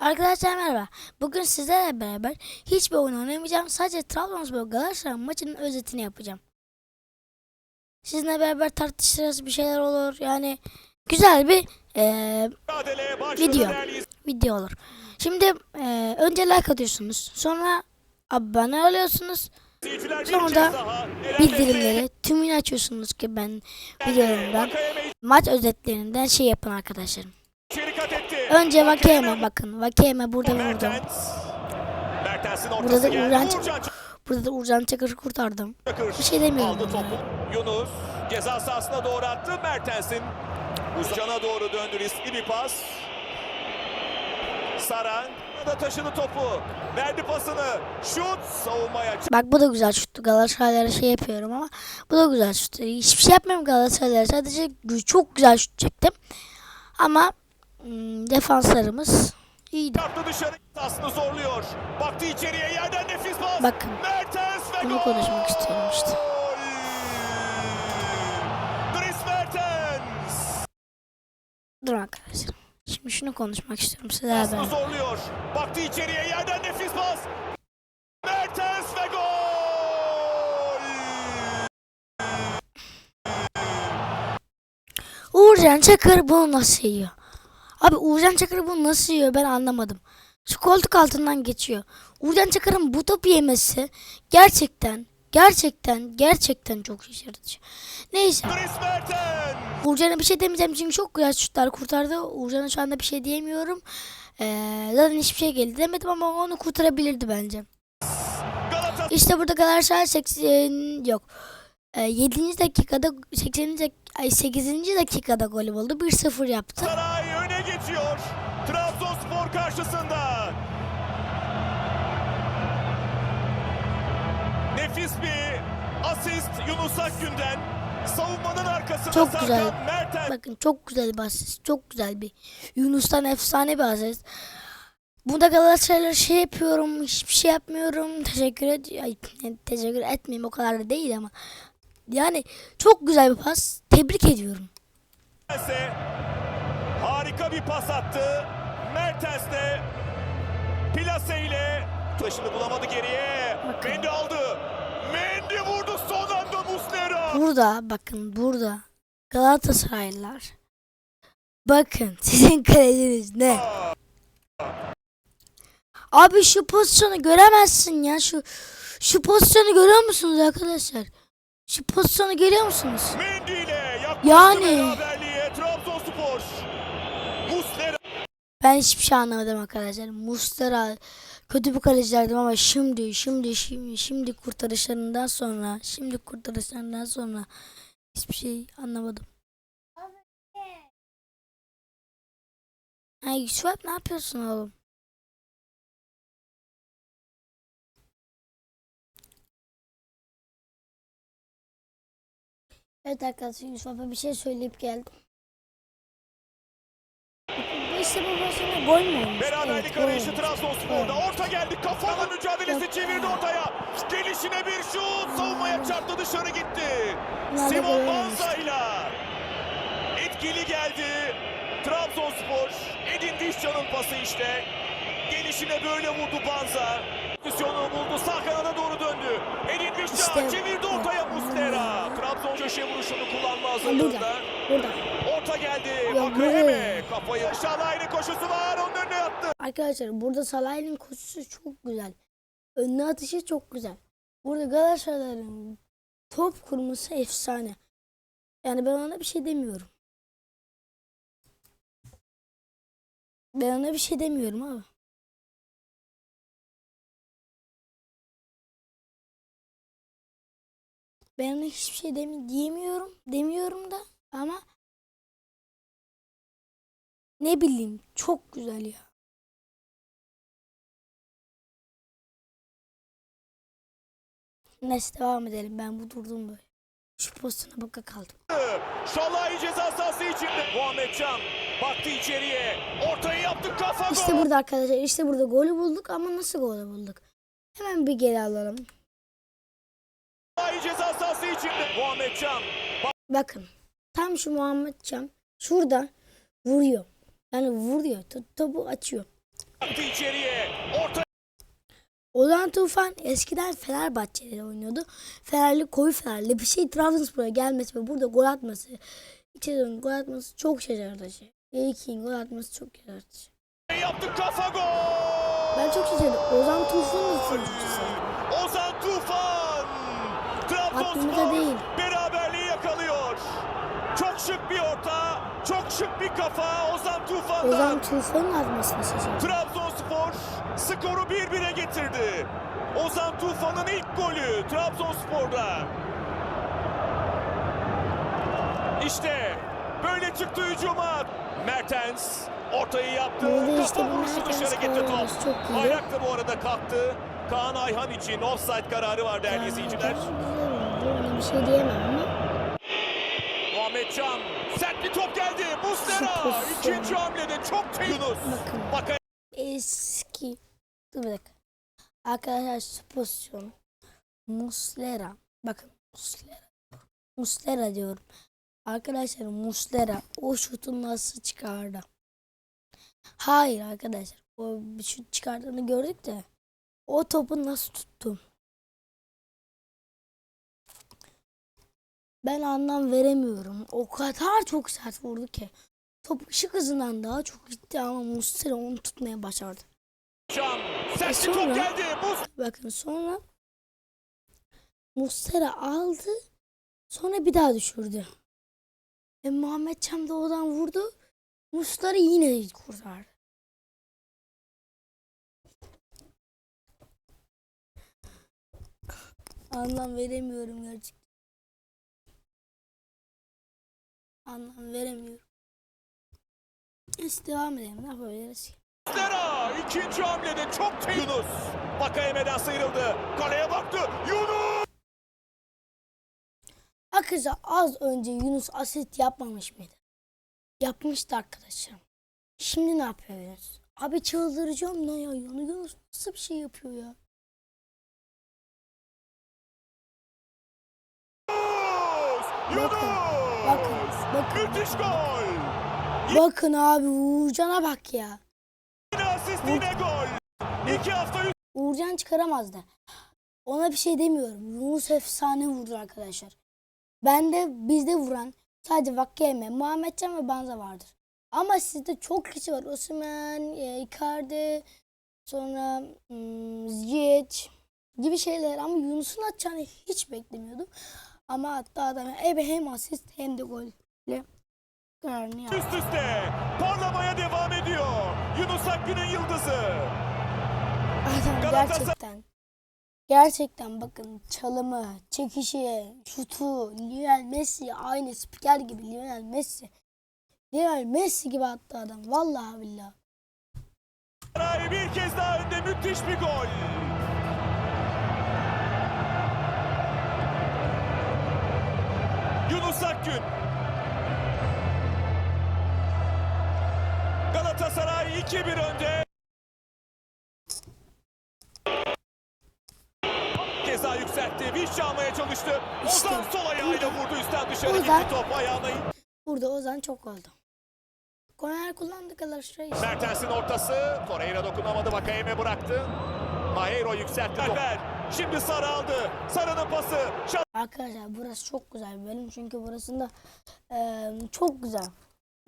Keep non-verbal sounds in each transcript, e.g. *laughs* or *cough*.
Arkadaşlar merhaba. Bugün sizlerle beraber hiçbir oyun oynamayacağım. Sadece Trabzonspor Galatasaray maçının özetini yapacağım. Sizinle beraber tartışırız bir şeyler olur. Yani güzel bir başladı Video. video olur. Şimdi eee, önce like atıyorsunuz. Sonra abone oluyorsunuz. Sonra da. Bildirimleri tümünü açıyorsunuz ki ben videolarımdan Vakayeme maç özetlerinden şey yapın arkadaşlarım. Önce Vakeyeme bakın. Vakeyeme burada ve burada. Da Uğurcan Burada da Uğurcan Çakır'ı kurtardım. Bir şey demiyorum Aldı topu. Yunus ceza sahasına doğru attı. Mertens'in Uğurcan'a doğru döndü riskli bir pas. Sara da taşıdı topu. Verdi pasını. Şut savunmaya Bak bu da güzel şuttu. Galatasaraylara şey yapıyorum ama bu da güzel şuttu. Hiçbir şey yapmıyorum Galatasaraylara. Sadece çok güzel şut çektim. Ama defanslarımız iyiydi. dışarı. Aslında zorluyor. Baktı içeriye yerden nefis pas. Bakın Mertens ve bunu gol. konuşmak istiyorum işte. Dries Mertens. Dur arkadaşlar. Şimdi şunu konuşmak istiyorum sizlerle Aslında beraber. zorluyor. Baktı içeriye yerden nefis pas. Mertens ve gol. Uğurcan Çakır bunu nasıl yiyor? Abi Uğurcan Çakır bunu nasıl yiyor ben anlamadım. Şu koltuk altından geçiyor. Uğurcan Çakır'ın bu topu yemesi gerçekten gerçekten gerçekten çok şaşırtıcı. Neyse. Uğurcan'a bir şey demeyeceğim çünkü çok güzel şutlar kurtardı. Uğurcan'a şu anda bir şey diyemiyorum. Ee, zaten hiçbir şey geldi demedim ama onu kurtarabilirdi bence. İşte burada Galatasaray 80 yok. Ee, 7. dakikada 80. dak- ay 8. dakikada golü buldu. 1-0 yaptı. öne geçiyor. Trabzonspor karşısında. Nefis bir asist Yunus Akgün'den. Savunmanın arkasında Çok Serkan güzel. Mertens. Bakın çok güzel bir asist. Çok güzel bir. Yunus'tan efsane bir asist. Burada Galatasaray'a şey yapıyorum. Hiçbir şey yapmıyorum. Teşekkür ed ay, teşekkür etmeyeyim o kadar da değil ama. Yani çok güzel bir pas. Tebrik ediyorum. Harika bir pas attı. Mertens de plase ile taşını bulamadı geriye. Bakın. Mendy aldı. Mendy vurdu son anda Muslera. Burada bakın burada Galatasaraylılar. Bakın *laughs* sizin kaleciniz ne? Abi şu pozisyonu göremezsin ya. Şu şu pozisyonu görüyor musunuz arkadaşlar? Şu pozisyonu görüyor musunuz? Yani. Ben hiçbir şey anlamadım arkadaşlar. Mustara kötü bir kalecilerdim ama şimdi şimdi şimdi şimdi kurtarışlarından sonra şimdi kurtarışlarından sonra hiçbir şey anlamadım. Ha Yusuf ne yapıyorsun oğlum? Evet arkadaşlar Yusuf Alp'e bir şey söyleyip geldim. İşte bu pozisyonda gol mü olmuş? beraberlik Evet, arayışı. Trabzonspor'da. Evet. Orta geldi. Kafalı mücadelesi çevirdi ortaya. Gelişine bir şut. Savunmaya çarptı dışarı gitti. Simon. Banza'yla etkili geldi. Trabzonspor Edin Dişcan'ın pası işte. Gelişine böyle vurdu Banza. Pozisyonu buldu. Sağ kanada doğru döndü. Edin Dişcan İşte- çevirdi ortaya Muslera. Trabzon köşe vuruşunu kullanma Ha, hazırlığında. Burada. Orta geldi. Ya Vakayeme. Kafayı Şalay'ın koşusu var. Onun önüne attı. Arkadaşlar burada Salah'ın koşusu çok güzel. Önüne atışı çok güzel. Burada Galatasaray'ın top kurması efsane. Yani ben ona bir şey demiyorum. Ben ona bir şey demiyorum abi. Ben ona hiçbir şey demi diyemiyorum. Demiyorum da ama ne bileyim çok güzel ya. Neyse devam edelim. Ben bu durdum böyle. Şu pozisyona baka kaldım. Şalay ceza sahası içinde. Muhammed Can baktı içeriye. Ortayı yaptı kafa. İşte burada arkadaşlar işte burada golü bulduk ama nasıl golü bulduk? Hemen bir geri alalım. Ceza sahası içinde. Muhammed Can Bakın tam şu Muhammed Can şurada vuruyor. Yani vuruyor. to- Topu açıyor. İçeriye. Orta Ozan Tufan eskiden Fenerbahçe'de oynuyordu. Fenerli koyu Fenerli bir şey Trabzonspor'a gelmesi ve burada gol atması. Sezon gol atması çok şaşırtıcı. İlkin gol atması çok şaşırtıcı. yaptı kafa gol. Ben çok şaşırdım. Ozan Tufan'ın futbolcusu. Ozan Tufan. Trabzonspor değil. beraberliği yakalıyor. Çok şık bir orta, çok şık bir kafa Ozan Tufan'dan. Ozan Tufan'ın atmasını şaşırdım. Trabzonspor skoru 1-1'e getirdi. Ozan Tufan'ın ilk golü Trabzonspor'da. İşte böyle çıktı hücuma. Mertens ortayı yaptı. Burada işte bu Mertens dışarı top. Bayrak da bu arada kalktı. Kaan Ayhan için offside kararı var değerli izleyiciler. Ona bir şey diyemem ama. Muhammed Can sert bir top geldi. Muslera ikinci hamlede çok te- Yunus. Bakın. Bakın Eski. Dur bir dakika. Arkadaşlar şu pozisyon. Muslera. Bakın Muslera. Muslera diyorum. Arkadaşlar Muslera o şutu nasıl çıkardı? Hayır arkadaşlar. O bir şut çıkardığını gördük de o topu nasıl tuttu? Ben anlam veremiyorum. O kadar çok sert vurdu ki. Top ışık hızından daha çok gitti ama Muslera onu tutmaya başardı. E sonra? Bakın sonra Muslera aldı. Sonra bir daha düşürdü. Ve Muhammed Çam da oradan vurdu. Muslera yine kurtardı. Anlam veremiyorum gerçekten. Anlam veremiyorum. Neyse devam edelim. Ne yapabiliriz ki? Muslera ikinci hamlede çok te- Yunus. Bakayeme'den sıyrıldı. Kaleye baktı. Yunus. Arkadaşlar az önce Yunus asit yapmamış mıydı? Yapmıştı arkadaşlar. Şimdi ne yapıyoruz? Abi çıldıracağım ne ya? Yunus nasıl bir şey yapıyor ya? Yunus. Bakın, bakın, Müthiş gol. Bakın abi Uğurcan'a bak ya. Yine asist yine gol. İki hafta üst Uğurcan çıkaramazdı. Ona bir şey demiyorum. Yunus efsane vurdu arkadaşlar. Ben de bizde vuran sadece Vakkayeme, Muhammedcan ve Banza vardır. Ama sizde çok kişi var. Osman, Icardi, sonra hmm, Ziyech gibi şeyler. Ama Yunus'un atacağını hiç beklemiyordum. Ama hatta adam hem- asist hem de golle kararını yaptı. üst üste. Parlamaya devam ediyor. Yunus Akgün'ün yıldızı. Adam gerçekten gerçekten bakın çalımı, çekişi, şutu, Lionel Messi aynı spiker gibi Lionel Messi. Lionel Messi gibi attı adam. Vallahi billahi. Bir kez daha önde müthiş bir gol. Yunus Akgün. Galatasaray 2-1 önde. Keza yükseltti. Viş almaya çalıştı. İşte Ozan sol ayağıyla vurdu üstten dışarı Ozan- gitti top ayağına. Burada Ozan çok oldu. Korner kullandı Galatasaray. işte. Mertens'in ortası. Torreira dokunamadı. Vakayeme bıraktı. Mahero yükseltti. Alper. Şimdi Sarı aldı. Sarı'nın pası. Şat- Arkadaşlar burası çok güzel benim çünkü burasında eee, çok güzel.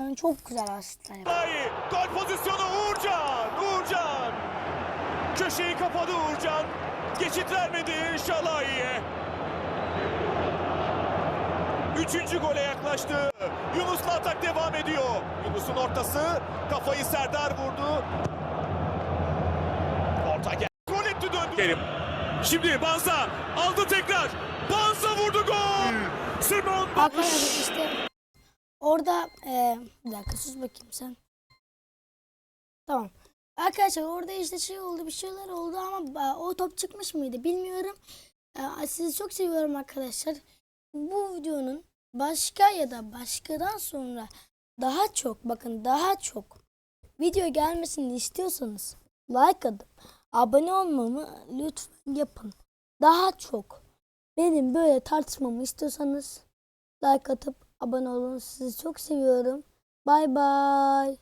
Yani çok güzel asistler yapıyor. Şalai. Gol pozisyonu Uğurcan. Uğurcan. Köşeyi kapadı Uğurcan. Geçit vermedi Şalai'ye. Üçüncü gole yaklaştı. Yunus'la atak devam ediyor. Yunus'un ortası. Kafayı Serdar vurdu. Orta gel. Gol etti döndü. Kerim. Şimdi Banza aldı tekrar. Banza vurdu gol. Simon Arkadaşlar işte orada eee bir dakika sus bakayım sen. Tamam. Arkadaşlar orada işte şey oldu bir şeyler oldu ama e, o top çıkmış mıydı bilmiyorum. E, sizi çok seviyorum arkadaşlar. Bu videonun başka ya da başkadan sonra daha çok bakın daha çok video gelmesini istiyorsanız like atıp abone olmamı lütfen yapın. Daha çok benim böyle tartışmamı istiyorsanız like atıp abone olun. Sizi çok seviyorum. Bay bay.